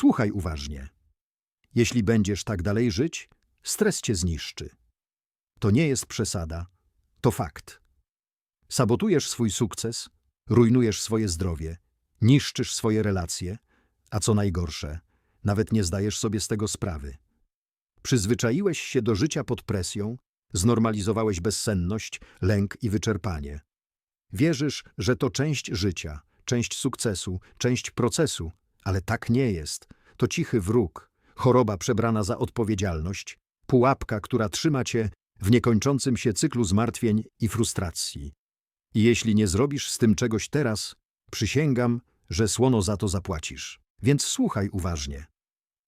Słuchaj uważnie. Jeśli będziesz tak dalej żyć, stres cię zniszczy. To nie jest przesada, to fakt. Sabotujesz swój sukces, rujnujesz swoje zdrowie, niszczysz swoje relacje, a co najgorsze, nawet nie zdajesz sobie z tego sprawy. Przyzwyczaiłeś się do życia pod presją, znormalizowałeś bezsenność, lęk i wyczerpanie. Wierzysz, że to część życia, część sukcesu, część procesu, ale tak nie jest. To cichy wróg, choroba przebrana za odpowiedzialność, pułapka, która trzyma cię w niekończącym się cyklu zmartwień i frustracji. I jeśli nie zrobisz z tym czegoś teraz, przysięgam, że słono za to zapłacisz. Więc słuchaj uważnie.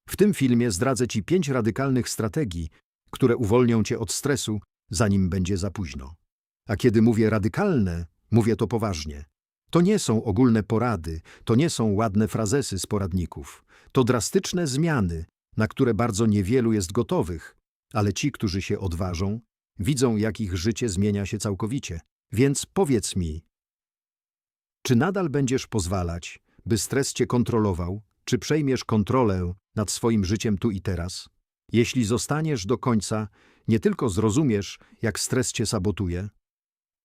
W tym filmie zdradzę Ci pięć radykalnych strategii, które uwolnią Cię od stresu, zanim będzie za późno. A kiedy mówię radykalne, mówię to poważnie. To nie są ogólne porady, to nie są ładne frazesy z poradników. To drastyczne zmiany, na które bardzo niewielu jest gotowych, ale ci, którzy się odważą, widzą, jak ich życie zmienia się całkowicie. Więc powiedz mi, czy nadal będziesz pozwalać, by stres cię kontrolował, czy przejmiesz kontrolę nad swoim życiem tu i teraz? Jeśli zostaniesz do końca, nie tylko zrozumiesz, jak stres cię sabotuje,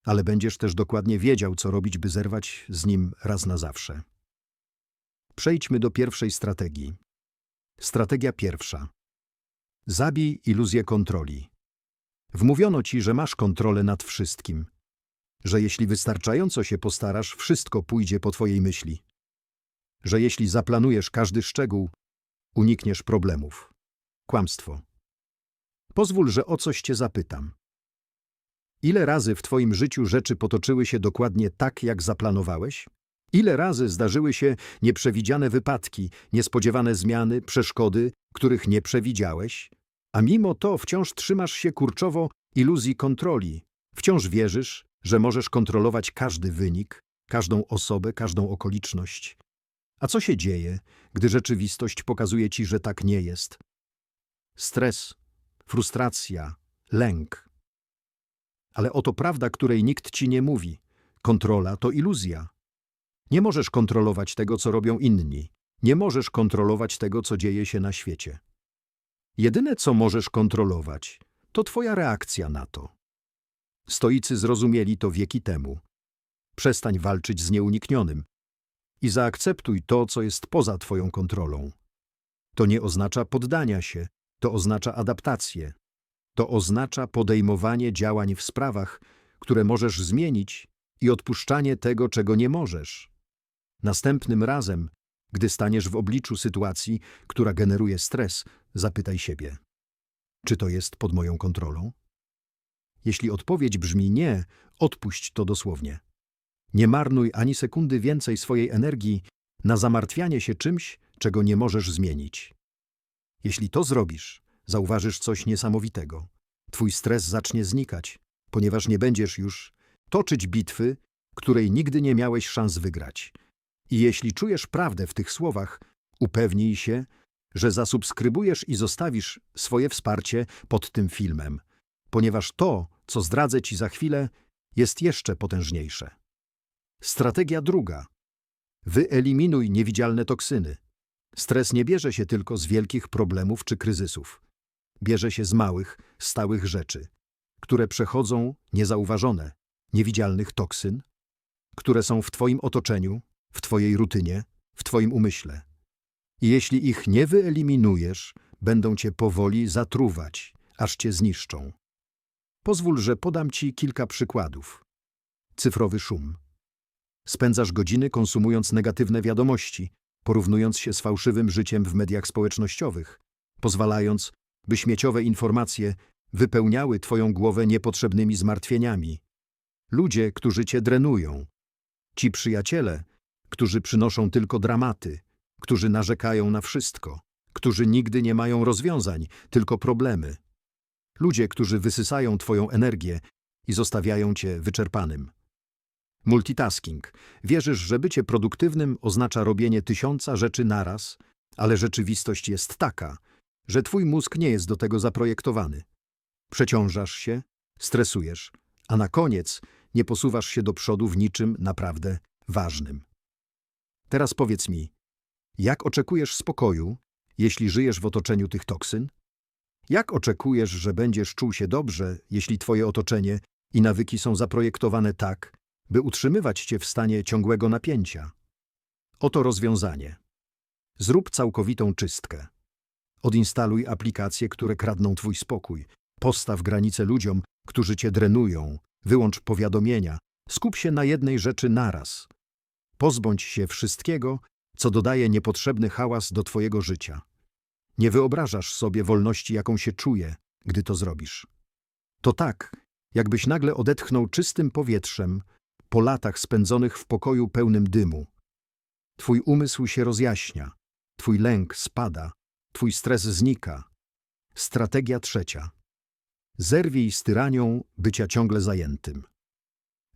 ale będziesz też dokładnie wiedział, co robić, by zerwać z nim raz na zawsze. Przejdźmy do pierwszej strategii. Strategia pierwsza. Zabij iluzję kontroli. Wmówiono ci, że masz kontrolę nad wszystkim, że jeśli wystarczająco się postarasz, wszystko pójdzie po twojej myśli, że jeśli zaplanujesz każdy szczegół, unikniesz problemów. Kłamstwo. Pozwól, że o coś cię zapytam. Ile razy w twoim życiu rzeczy potoczyły się dokładnie tak, jak zaplanowałeś? Ile razy zdarzyły się nieprzewidziane wypadki, niespodziewane zmiany, przeszkody, których nie przewidziałeś? A mimo to wciąż trzymasz się kurczowo iluzji kontroli. Wciąż wierzysz, że możesz kontrolować każdy wynik, każdą osobę, każdą okoliczność. A co się dzieje, gdy rzeczywistość pokazuje ci, że tak nie jest? Stres, frustracja, lęk. Ale oto prawda, której nikt ci nie mówi. Kontrola to iluzja. Nie możesz kontrolować tego, co robią inni. Nie możesz kontrolować tego, co dzieje się na świecie. Jedyne, co możesz kontrolować, to twoja reakcja na to. Stoicy zrozumieli to wieki temu. Przestań walczyć z nieuniknionym i zaakceptuj to, co jest poza twoją kontrolą. To nie oznacza poddania się, to oznacza adaptację. To oznacza podejmowanie działań w sprawach, które możesz zmienić i odpuszczanie tego, czego nie możesz. Następnym razem, gdy staniesz w obliczu sytuacji, która generuje stres, zapytaj siebie: czy to jest pod moją kontrolą? Jeśli odpowiedź brzmi nie, odpuść to dosłownie. Nie marnuj ani sekundy więcej swojej energii na zamartwianie się czymś, czego nie możesz zmienić. Jeśli to zrobisz, zauważysz coś niesamowitego. Twój stres zacznie znikać, ponieważ nie będziesz już toczyć bitwy, której nigdy nie miałeś szans wygrać. I jeśli czujesz prawdę w tych słowach, upewnij się, że zasubskrybujesz i zostawisz swoje wsparcie pod tym filmem, ponieważ to, co zdradzę Ci za chwilę, jest jeszcze potężniejsze. Strategia druga. Wyeliminuj niewidzialne toksyny. Stres nie bierze się tylko z wielkich problemów czy kryzysów. Bierze się z małych, stałych rzeczy, które przechodzą niezauważone, niewidzialnych toksyn, które są w Twoim otoczeniu, w Twojej rutynie, w Twoim umyśle. I jeśli ich nie wyeliminujesz, będą Cię powoli zatruwać, aż Cię zniszczą. Pozwól, że podam Ci kilka przykładów. Cyfrowy szum. Spędzasz godziny konsumując negatywne wiadomości, porównując się z fałszywym życiem w mediach społecznościowych, pozwalając, by śmieciowe informacje wypełniały Twoją głowę niepotrzebnymi zmartwieniami. Ludzie, którzy Cię drenują. Ci przyjaciele, którzy przynoszą tylko dramaty, którzy narzekają na wszystko, którzy nigdy nie mają rozwiązań, tylko problemy. Ludzie, którzy wysysają Twoją energię i zostawiają Cię wyczerpanym. Multitasking. Wierzysz, że bycie produktywnym oznacza robienie tysiąca rzeczy naraz, ale rzeczywistość jest taka, że Twój mózg nie jest do tego zaprojektowany. Przeciążasz się, stresujesz, a na koniec nie posuwasz się do przodu w niczym naprawdę ważnym. Teraz powiedz mi, Jak oczekujesz spokoju, jeśli żyjesz w otoczeniu tych toksyn? Jak oczekujesz, że będziesz czuł się dobrze, jeśli twoje otoczenie i nawyki są zaprojektowane tak, by utrzymywać cię w stanie ciągłego napięcia? Oto rozwiązanie. Zrób całkowitą czystkę. Odinstaluj aplikacje, które kradną twój spokój. Postaw granice ludziom, którzy cię drenują. Wyłącz powiadomienia. Skup się na jednej rzeczy naraz. Pozbądź się wszystkiego, co dodaje niepotrzebny hałas do twojego życia. Nie wyobrażasz sobie wolności, jaką się czuje, gdy to zrobisz. To tak, jakbyś nagle odetchnął czystym powietrzem po latach spędzonych w pokoju pełnym dymu. Twój umysł się rozjaśnia, twój lęk spada, twój stres znika. Strategia trzecia. Zerwij z tyranią bycia ciągle zajętym.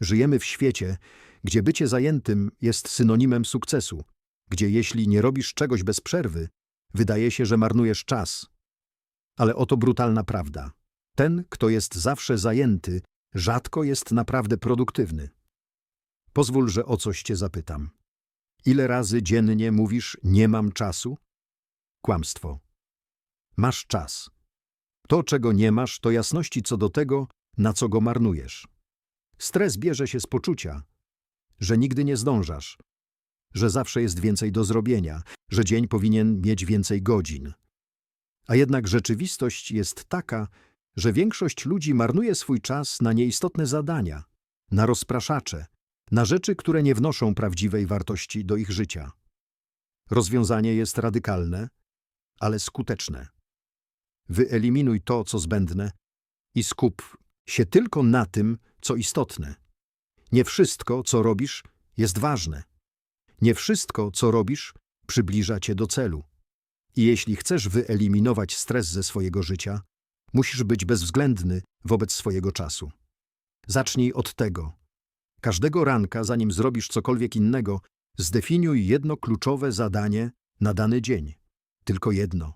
Żyjemy w świecie, gdzie bycie zajętym jest synonimem sukcesu, gdzie jeśli nie robisz czegoś bez przerwy, wydaje się, że marnujesz czas. Ale oto brutalna prawda. Ten, kto jest zawsze zajęty, rzadko jest naprawdę produktywny. Pozwól, że o coś cię zapytam. Ile razy dziennie mówisz nie mam czasu? Kłamstwo. Masz czas. To, czego nie masz, to jasności co do tego, na co go marnujesz. Stres bierze się z poczucia, że nigdy nie zdążasz, że zawsze jest więcej do zrobienia, że dzień powinien mieć więcej godzin. A jednak rzeczywistość jest taka, że większość ludzi marnuje swój czas na nieistotne zadania, na rozpraszacze, na rzeczy, które nie wnoszą prawdziwej wartości do ich życia. Rozwiązanie jest radykalne, ale skuteczne. Wyeliminuj to, co zbędne i skup się tylko na tym, co istotne. Nie wszystko, co robisz, jest ważne. Nie wszystko, co robisz, przybliża cię do celu. I jeśli chcesz wyeliminować stres ze swojego życia, musisz być bezwzględny wobec swojego czasu. Zacznij od tego. Każdego ranka, zanim zrobisz cokolwiek innego, zdefiniuj jedno kluczowe zadanie na dany dzień. Tylko jedno.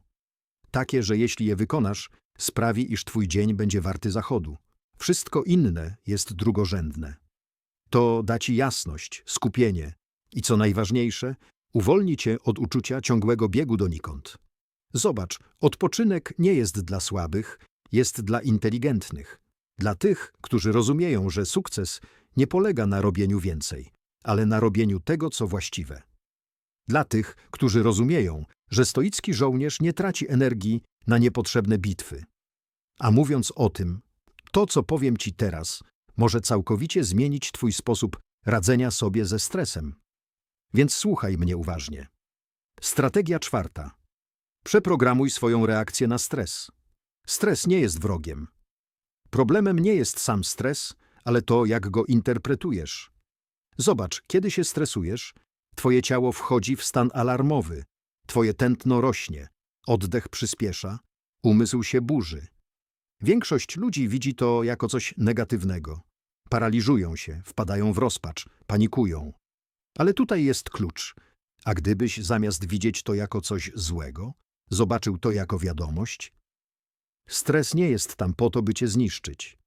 Takie, że jeśli je wykonasz, sprawi, iż twój dzień będzie warty zachodu. Wszystko inne jest drugorzędne. To da ci jasność, skupienie i co najważniejsze, uwolni cię od uczucia ciągłego biegu donikąd. Zobacz, odpoczynek nie jest dla słabych, jest dla inteligentnych. Dla tych, którzy rozumieją, że sukces nie polega na robieniu więcej, ale na robieniu tego, co właściwe. Dla tych, którzy rozumieją, że stoicki żołnierz nie traci energii na niepotrzebne bitwy. A mówiąc o tym, to, co powiem ci teraz, może całkowicie zmienić twój sposób radzenia sobie ze stresem. Więc słuchaj mnie uważnie. Strategia czwarta. Przeprogramuj swoją reakcję na stres. Stres nie jest wrogiem. Problemem nie jest sam stres, ale to, jak go interpretujesz. Zobacz, kiedy się stresujesz, twoje ciało wchodzi w stan alarmowy, twoje tętno rośnie, oddech przyspiesza, umysł się burzy. Większość ludzi widzi to jako coś negatywnego. Paraliżują się, wpadają w rozpacz, panikują. Ale tutaj jest klucz. A gdybyś zamiast widzieć to jako coś złego, zobaczył to jako wiadomość? Stres nie jest tam po to, by cię zniszczyć.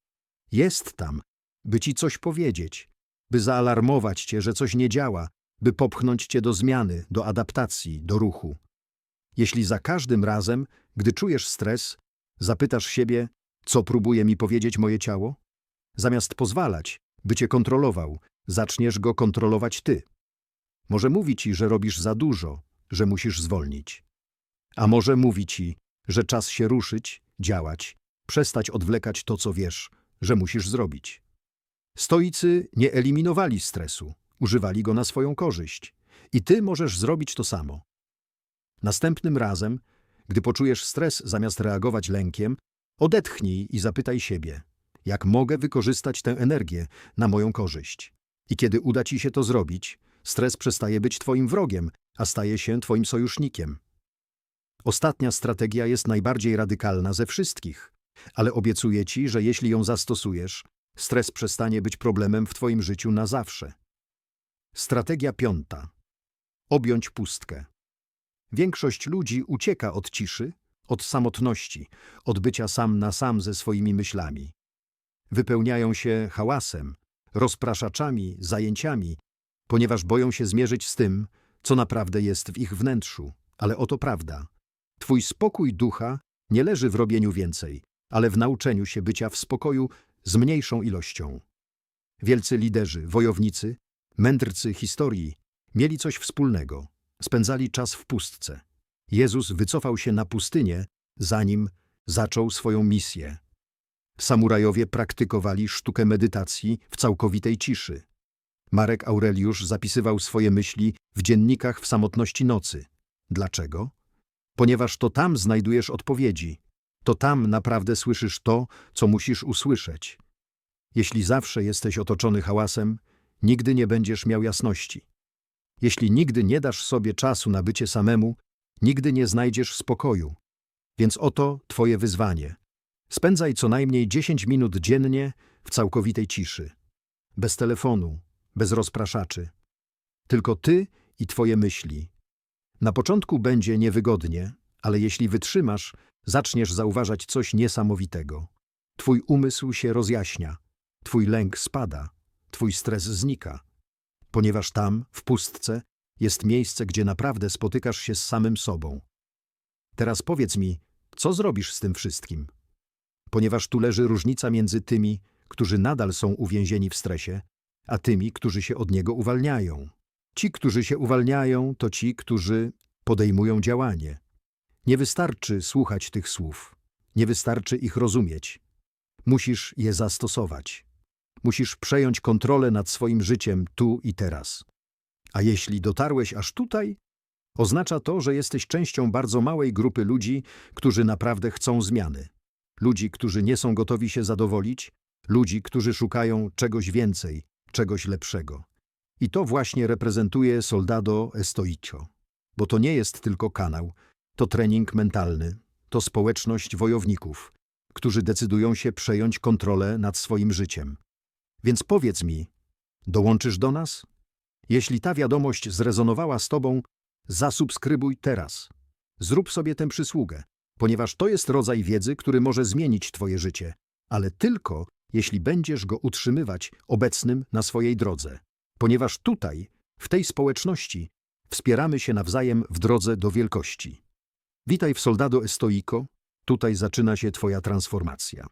Jest tam, by ci coś powiedzieć, by zaalarmować cię, że coś nie działa, by popchnąć cię do zmiany, do adaptacji, do ruchu. Jeśli za każdym razem, gdy czujesz stres, zapytasz siebie, co próbuje mi powiedzieć moje ciało? Zamiast pozwalać, by cię kontrolował, zaczniesz go kontrolować ty. Może mówi ci, że robisz za dużo, że musisz zwolnić. A może mówi ci, że czas się ruszyć, działać, przestać odwlekać to, co wiesz, że musisz zrobić. Stoicy nie eliminowali stresu, używali go na swoją korzyść. I ty możesz zrobić to samo. Następnym razem, gdy poczujesz stres zamiast reagować lękiem, odetchnij i zapytaj siebie, jak mogę wykorzystać tę energię na moją korzyść. I kiedy uda ci się to zrobić, Stres przestaje być twoim wrogiem, a staje się twoim sojusznikiem. Ostatnia strategia jest najbardziej radykalna ze wszystkich, ale obiecuję ci, że jeśli ją zastosujesz, stres przestanie być problemem w twoim życiu na zawsze. Strategia piąta. Objąć pustkę. Większość ludzi ucieka od ciszy, od samotności, od bycia sam na sam ze swoimi myślami. Wypełniają się hałasem, rozpraszaczami, zajęciami, ponieważ boją się zmierzyć z tym, co naprawdę jest w ich wnętrzu, ale oto prawda. Twój spokój ducha nie leży w robieniu więcej, ale w nauczeniu się bycia w spokoju z mniejszą ilością. Wielcy liderzy, wojownicy, mędrcy historii mieli coś wspólnego. Spędzali czas w pustce. Jezus wycofał się na pustynię, zanim zaczął swoją misję. Samurajowie praktykowali sztukę medytacji w całkowitej ciszy. Marek Aureliusz zapisywał swoje myśli w dziennikach w samotności nocy. Dlaczego? Ponieważ to tam znajdujesz odpowiedzi. To tam naprawdę słyszysz to, co musisz usłyszeć. Jeśli zawsze jesteś otoczony hałasem, nigdy nie będziesz miał jasności. Jeśli nigdy nie dasz sobie czasu na bycie samemu, nigdy nie znajdziesz spokoju. Więc oto Twoje wyzwanie. Spędzaj co najmniej 10 minut dziennie w całkowitej ciszy. Bez telefonu, bez rozpraszaczy. Tylko Ty i Twoje myśli. Na początku będzie niewygodnie, ale jeśli wytrzymasz, zaczniesz zauważać coś niesamowitego. Twój umysł się rozjaśnia, Twój lęk spada, Twój stres znika. Ponieważ tam, w pustce, jest miejsce, gdzie naprawdę spotykasz się z samym sobą. Teraz powiedz mi, co zrobisz z tym wszystkim? Ponieważ tu leży różnica między tymi, którzy nadal są uwięzieni w stresie, a tymi, którzy się od niego uwalniają. Ci, którzy się uwalniają, to ci, którzy podejmują działanie. Nie wystarczy słuchać tych słów. Nie wystarczy ich rozumieć. Musisz je zastosować. Musisz przejąć kontrolę nad swoim życiem tu i teraz. A jeśli dotarłeś aż tutaj, oznacza to, że jesteś częścią bardzo małej grupy ludzi, którzy naprawdę chcą zmiany. Ludzi, którzy nie są gotowi się zadowolić, ludzi, którzy szukają czegoś więcej, czegoś lepszego. I to właśnie reprezentuje Soldado Estoico. Bo to nie jest tylko kanał, to trening mentalny, to społeczność wojowników, którzy decydują się przejąć kontrolę nad swoim życiem. Więc powiedz mi, dołączysz do nas? Jeśli ta wiadomość zrezonowała z Tobą, zasubskrybuj teraz. Zrób sobie tę przysługę, ponieważ to jest rodzaj wiedzy, który może zmienić Twoje życie, ale tylko jeśli będziesz go utrzymywać obecnym na swojej drodze. Ponieważ tutaj, w tej społeczności, wspieramy się nawzajem w drodze do wielkości. Witaj w Soldado Estoico, tutaj zaczyna się Twoja transformacja.